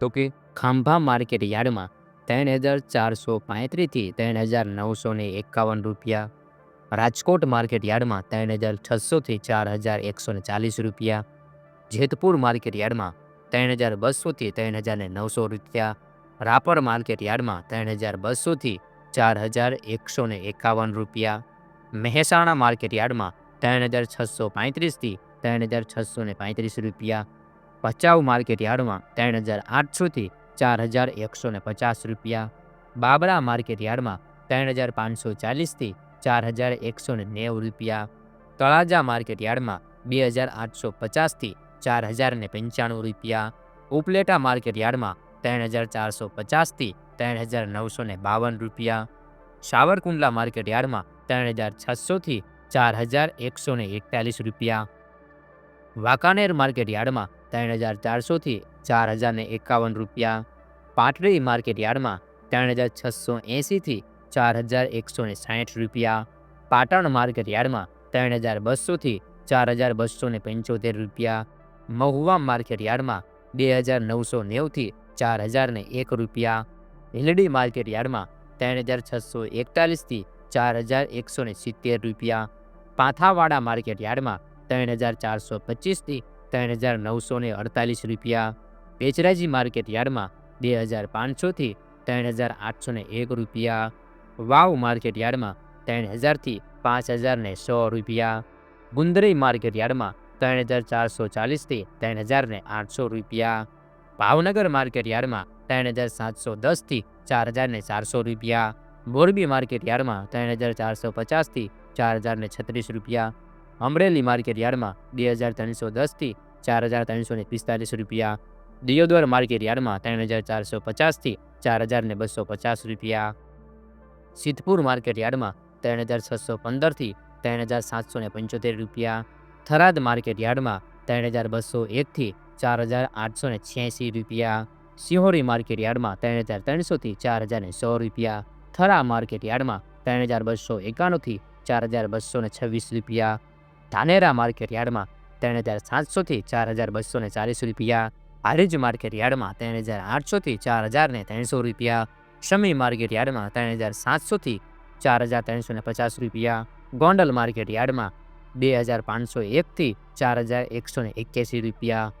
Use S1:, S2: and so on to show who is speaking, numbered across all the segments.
S1: તો કે
S2: ખાંભા માર્કેટ યાર્ડમાં ત્રણ હજાર ચારસો પાંત્રીસથી ત્રણ હજાર નવસો ને એકાવન રૂપિયા, રાજકોટ માર્કેટ યાર્ડમાં ત્રણ હજાર છસોથી ચાર હજાર એકસો ચાલીસ રૂપિયા, જેતપુર માર્કેટ યાર્ડમાં ત્રણ હજાર બસોથી ત્રણ હજાર ને નવસો રૂપિયા, રાપર માર્કેટ યાર્ડમાં ત્રણ હજાર બસોથી ચાર હજાર એકસો એકાવન રૂપિયા, મહેસાણા માર્કેટ યાર્ડમાં ત્રણ હજાર છસો પાંત્રીસથી ત્રણ હજાર છસો પાંત્રીસ રૂપિયા ભચાઉ માર્કેટ યાર્ડમાં ત્રણ હજાર આઠસોથી ચાર હજાર એકસો ને પચાસ રૂપિયા. બાબરા માર્કેટ યાર્ડમાં ત્રણ હજાર પાંચસો ચાલીસથી ચાર હજાર એકસો ને નેવું રૂપિયા. તળાજા માર્કેટ યાર્ડમાં બે હજાર આઠસો પચાસથી ચાર હજાર ને પંચાણું રૂપિયા. ઉપલેટા માર્કેટ યાર્ડમાં ત્રણ હજાર ચારસો પચાસથી ત્રણ હજાર નવસો ને બાવન રૂપિયા. સાવરકુંડલા માર્કેટ યાર્ડમાં ત્રણ હજાર છસોથી ચાર હજાર એકસો ને એકતાલીસ રૂપિયા. વાંકાનેર માર્કેટ યાર્ડમાં ત્રણ હજાર ચારસોથી ચાર હજારને એકાવન રૂપિયા. પાટડી માર્કેટ યાર્ડમાં ત્રણ હજાર છસો એંસીથી ચાર હજાર એકસો ને સાઠ રૂપિયા. પાટણ માર્કેટ યાર્ડમાં ત્રણ હજાર બસોથી ચાર હજાર બસો ને પંચોતેર રૂપિયા. મહુવા માર્કેટ યાર્ડમાં બે હજાર નવસો નેવથી ચાર હજાર ને એક રૂપિયા. હિલડી માર્કેટ યાર્ડમાં ત્રણ હજાર છસો એકતાલીસથી ચાર હજાર એકસો ને સિત્તેર રૂપિયા. પાથાવાડા માર્કેટ યાર્ડમાં ત્રણ હજાર ચારસો પચીસથી ત્રણ હજાર નવસો ને અડતાલીસ રૂપિયા. બેચરાજી માર્કેટ યાર્ડમાં બે હજાર પાંચસોથી ત્રણ હજાર આઠસો ને એક રૂપિયા. વાવ માર્કેટ યાર્ડમાં ત્રણ હજારથી પાંચ હજાર ને સો રૂપિયા. ગુંદરી માર્કેટ યાર્ડમાં ત્રણ હજાર ચારસો ચાલીસથી ત્રણ હજાર ને આઠસો રૂપિયા. ભાવનગર માર્કેટ યાર્ડમાં ત્રણ હજાર સાતસો દસથી ચાર હજાર ને ચારસો રૂપિયા. મોરબી માર્કેટ યાર્ડમાં ત્રણ હજાર ચારસો પચાસથી ચાર હજાર ને છત્રીસ રૂપિયા. અમરેલી માર્કેટ યાર્ડમાં બે હજાર ત્રણસો દસથી ચાર હજાર ત્રણસો ને પિસ્તાલીસ રૂપિયા. દિયોદર માર્કેટ યાર્ડમાં ત્રણ હજાર ચારસો પચાસથી ચાર હજાર ને બસો પચાસ રૂપિયા. સિદ્ધપુર માર્કેટ યાર્ડમાં ત્રણ હજાર છસો પંદરથી ત્રણ હજાર સાતસો ને પંચોતેર રૂપિયા. થરાદ માર્કેટ યાર્ડમાં ત્રણ હજાર બસો એકથી ચાર હજાર આઠસો ને છ્યાસી રૂપિયા. સિંહોરી માર્કેટ યાર્ડમાં ત્રણ હજાર ત્રણસોથી ચાર હજાર ને સો રૂપિયા. થરા માર્કેટ યાર્ડમાં ત્રણ હજાર બસો એકાણુંથી ચાર હજાર બસો ને છવ્વીસ રૂપિયા. ધાનેરા માર્કેટ યાર્ડમાં ત્રણ હજાર સાતસોથી ચાર હજાર બસો ને ચાલીસ રૂપિયા હારીજ માર્કેટ યાર્ડમાં ત્રણ હજાર આઠસોથી ચાર હજાર ને ત્રણસો રૂપિયા, શમી માર્કેટ યાર્ડમાં ત્રણ હજાર સાતસોથી ચાર હજાર ત્રણસો ને પચાસ રૂપિયા, ગોંડલ માર્કેટ યાર્ડમાં બે હજાર પાંચસો એકથી ચાર હજાર એકસો ને એક્યાસી રૂપિયા,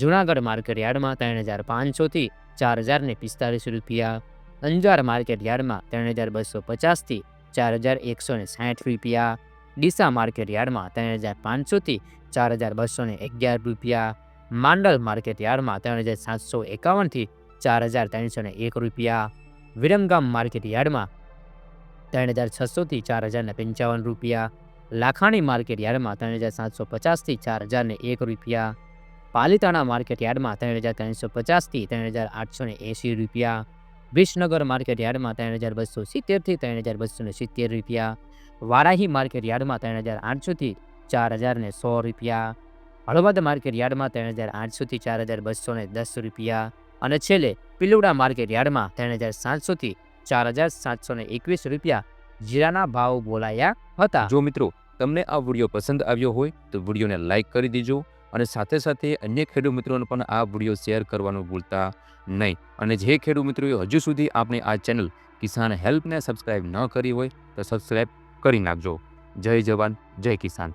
S2: જુનાગઢ માર્કેટ યાર્ડમાં ત્રણ હજાર પાંચસોથી ચાર હજાર ને પિસ્તાલીસ રૂપિયા, અંજાર માર્કેટ યાર્ડમાં ત્રણ હજાર બસો પચાસથી ચાર હજાર એકસો ને સાઠ રૂપિયા ડીસા માર્કેટ યાર્ડમાં ત્રણ હજાર પાંચસોથી ચાર હજાર બસો ને અગિયાર રૂપિયા, માંડલ માર્કેટ યાર્ડમાં ત્રણ હજાર સાતસો એકાવનથી ચાર હજાર ત્રણસો ને એક રૂપિયા, વિરમગામ માર્કેટ યાર્ડમાં ત્રણ હજાર છસોથી ચાર હજાર ને પંચાવન રૂપિયા, લાખાણી માર્કેટ યાર્ડમાં ત્રણ હજાર સાતસો પચાસથી ચાર હજાર ને એક રૂપિયા, પાલિતાણા માર્કેટ યાર્ડમાં ત્રણ હજાર ત્રણસો પચાસથી ત્રણ હજાર આઠસો ને એંસી રૂપિયા, વિસનગર માર્કેટ યાર્ડમાં ત્રણ હજાર બસો સિત્તેરથી ત્રણ હજાર બસો સિત્તેર રૂપિયા વારાહી માર્કેટ યાર્ડમાં ત્રણ હજાર આઠસોથી ચાર હજાર ને સો રૂપિયા. હળવદ માર્કેટ યાર્ડમાં ત્રણ હજાર આઠસોથી ચાર હજાર બસો ને દસ રૂપિયા. અને છેલ્લે પિલુડા માર્કેટ યાર્ડમાં ત્રણ હજાર સાતસોથી ચાર હજાર સાતસો ને એકવીસ રૂપિયા જીરાના ભાવ બોલાયા હતા.
S1: જો મિત્રો, તમને આ વીડિયો પસંદ આવ્યો હોય તો વિડીયોને લાઇક કરી દેજો અને સાથે સાથે અન્ય ખેડૂત મિત્રોને પણ આ વીડિયો શેર કરવાનું ભૂલતા નહીં. અને જે ખેડૂત મિત્રોએ હજુ સુધી આપણી આ ચેનલ કિસાન હેલ્પને સબસ્ક્રાઇબ ન કરી હોય તો સબસ્ક્રાઇબ કરી નાખજો. જય જવાન જય કિસાન.